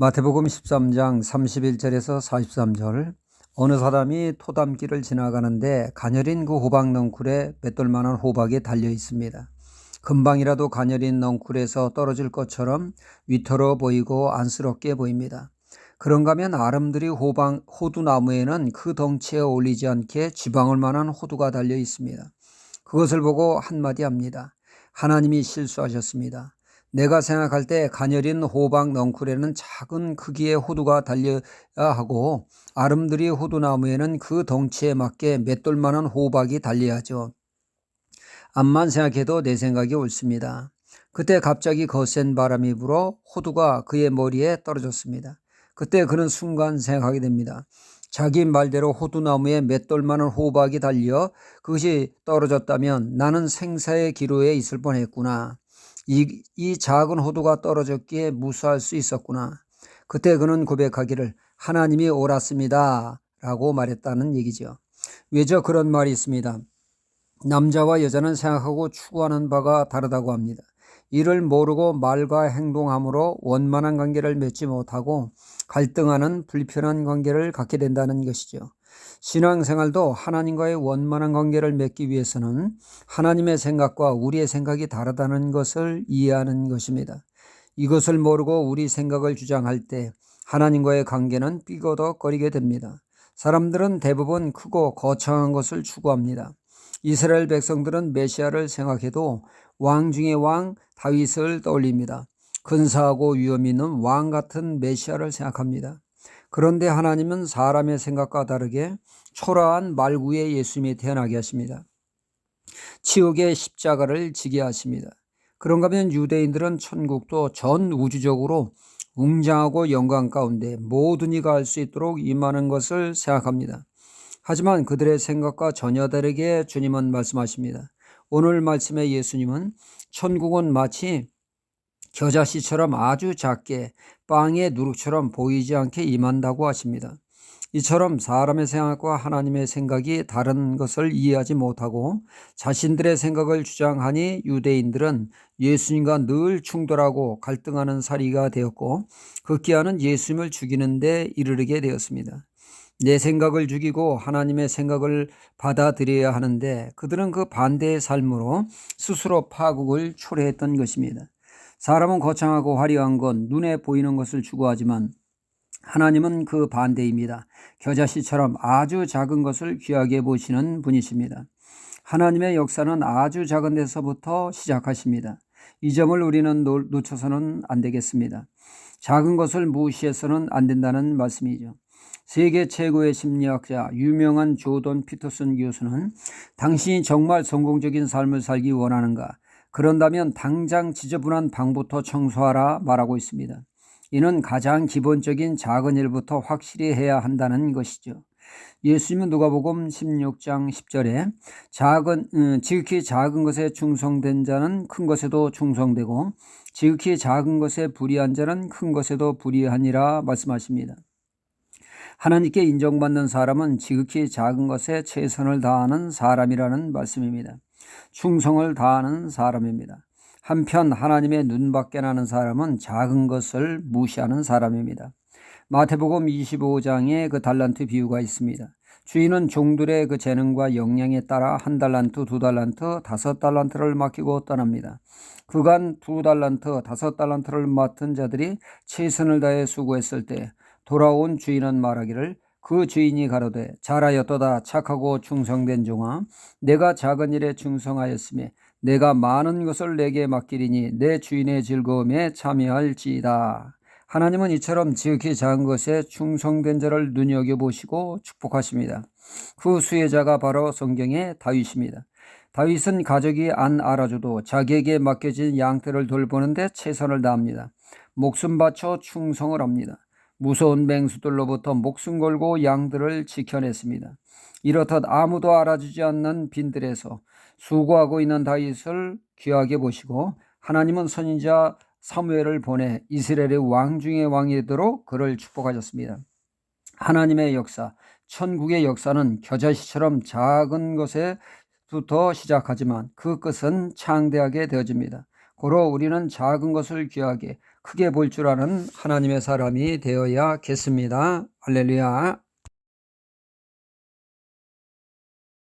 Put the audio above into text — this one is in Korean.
마태복음 13장 31절에서 43절 어느 사람이 토담길을 지나가는데 가녀린 그 호박 넝쿨에 맷돌만한 호박이 달려 있습니다. 금방이라도 가녀린 넝쿨에서 떨어질 것처럼 위태로워 보이고 안쓰럽게 보입니다. 그런가 하면 아름드리 호박, 호두나무에는 그 덩치에 어울리지 않게 지방울 만한 호두가 달려 있습니다. 그것을 보고 한마디 합니다. 하나님이 실수하셨습니다. 내가 생각할 때 가녀린 호박 넝쿨에는 작은 크기의 호두가 달려야 하고 아름드리 호두나무에는 그 덩치에 맞게 맷돌만한 호박이 달려야죠. 암만 생각해도 내 생각이 옳습니다. 그때 갑자기 거센 바람이 불어 호두가 그의 머리에 떨어졌습니다. 그때 그는 순간 생각하게 됩니다. 자기 말대로 호두나무에 맷돌만한 호박이 달려 그것이 떨어졌다면 나는 생사의 기로에 있을 뻔했구나. 이, 이 작은 호두가 떨어졌기에 무수할 수 있었구나. 그때 그는 고백하기를 하나님이 옳았습니다. 라고 말했다는 얘기죠. 왜죠? 그런 말이 있습니다. 남자와 여자는 생각하고 추구하는 바가 다르다고 합니다. 이를 모르고 말과 행동함으로 원만한 관계를 맺지 못하고 갈등하는 불편한 관계를 갖게 된다는 것이죠. 신앙생활도 하나님과의 원만한 관계를 맺기 위해서는 하나님의 생각과 우리의 생각이 다르다는 것을 이해하는 것입니다. 이것을 모르고 우리 생각을 주장할 때 하나님과의 관계는 삐거덕거리게 됩니다. 사람들은 대부분 크고 거창한 것을 추구합니다. 이스라엘 백성들은 메시아를 생각해도 왕 중의 왕 다윗을 떠올립니다. 근사하고 위험 있는 왕 같은 메시아를 생각합니다. 그런데 하나님은 사람의 생각과 다르게 초라한 말구의 예수님이 태어나게 하십니다. 치욕의 십자가를 지게 하십니다. 그런가 하면 유대인들은 천국도 전 우주적으로 웅장하고 영광 가운데 모든 이가 알수 있도록 임하는 것을 생각합니다. 하지만 그들의 생각과 전혀 다르게 주님은 말씀하십니다. 오늘 말씀의 예수님은 천국은 마치 겨자씨처럼 아주 작게 빵의 누룩처럼 보이지 않게 임한다고 하십니다. 이처럼 사람의 생각과 하나님의 생각이 다른 것을 이해하지 못하고 자신들의 생각을 주장하니 유대인들은 예수님과 늘 충돌하고 갈등하는 사리가 되었고 극기하는 예수님을 죽이는데 이르게 되었습니다. 내 생각을 죽이고 하나님의 생각을 받아들여야 하는데 그들은 그 반대의 삶으로 스스로 파국을 초래했던 것입니다. 사람은 거창하고 화려한 것, 눈에 보이는 것을 추구하지만 하나님은 그 반대입니다. 겨자씨처럼 아주 작은 것을 귀하게 보시는 분이십니다. 하나님의 역사는 아주 작은 데서부터 시작하십니다. 이 점을 우리는 놓쳐서는 안 되겠습니다. 작은 것을 무시해서는 안 된다는 말씀이죠. 세계 최고의 심리학자 유명한 조던 피터슨 교수는 당신이 정말 성공적인 삶을 살기 원하는가? 그런다면 당장 지저분한 방부터 청소하라 말하고 있습니다. 이는 가장 기본적인 작은 일부터 확실히 해야 한다는 것이죠. 예수님은 누가복음 16장 10절에 작은 음, 지극히 작은 것에 충성된 자는 큰 것에도 충성되고 지극히 작은 것에 불의한 자는 큰 것에도 불의하니라 말씀하십니다. 하나님께 인정받는 사람은 지극히 작은 것에 최선을 다하는 사람이라는 말씀입니다. 충성을 다하는 사람입니다. 한편 하나님의 눈밖에 나는 사람은 작은 것을 무시하는 사람입니다. 마태복음 25장에 그 달란트 비유가 있습니다. 주인은 종들의 그 재능과 역량에 따라 한 달란트, 두 달란트, 다섯 달란트를 맡기고 떠납니다. 그간 두 달란트, 다섯 달란트를 맡은 자들이 최선을 다해 수고했을 때 돌아온 주인은 말하기를 그 주인이 가로되 잘하였도다 착하고 충성된 종아 내가 작은 일에 충성하였으며 내가 많은 것을 내게 맡기리니 내 주인의 즐거움에 참여할지이다. 하나님은 이처럼 지극히 작은 것에 충성된 자를 눈여겨보시고 축복하십니다. 그 수혜자가 바로 성경의 다윗입니다. 다윗은 가족이 안 알아줘도 자기에게 맡겨진 양떼를 돌보는데 최선을 다합니다. 목숨 바쳐 충성을 합니다. 무서운 맹수들로부터 목숨 걸고 양들을 지켜냈습니다. 이렇듯 아무도 알아주지 않는 빈들에서 수고하고 있는 다윗을 귀하게 보시고 하나님은 선인자 사무엘을 보내 이스라엘의 왕 중의 왕이 되도록 그를 축복하셨습니다. 하나님의 역사, 천국의 역사는 겨자씨처럼 작은 것에부터 시작하지만 그 끝은 창대하게 되어집니다. 고로 우리는 작은 것을 귀하게 크게 볼 줄 아는 하나님의 사람이 되어야겠습니다. 할렐루야.